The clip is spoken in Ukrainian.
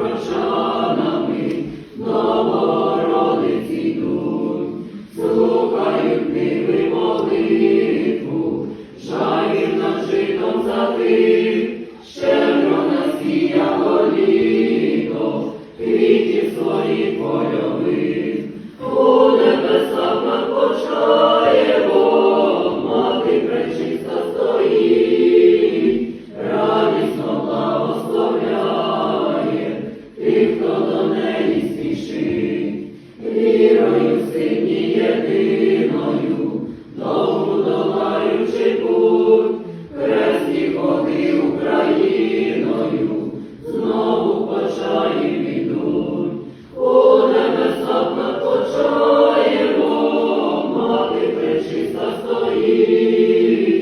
прочанами, до Богородиці йдуть, слухають ниви молитву, жагір над житом затих, щедро насіяло літо, квітів своїх польових, тим, хто до неї спішить, вірою сині єдиною, довгу долаючи путь, хресні ходи Україною, знову почаєм ідуть, у небесах над мати пречиста стоїть.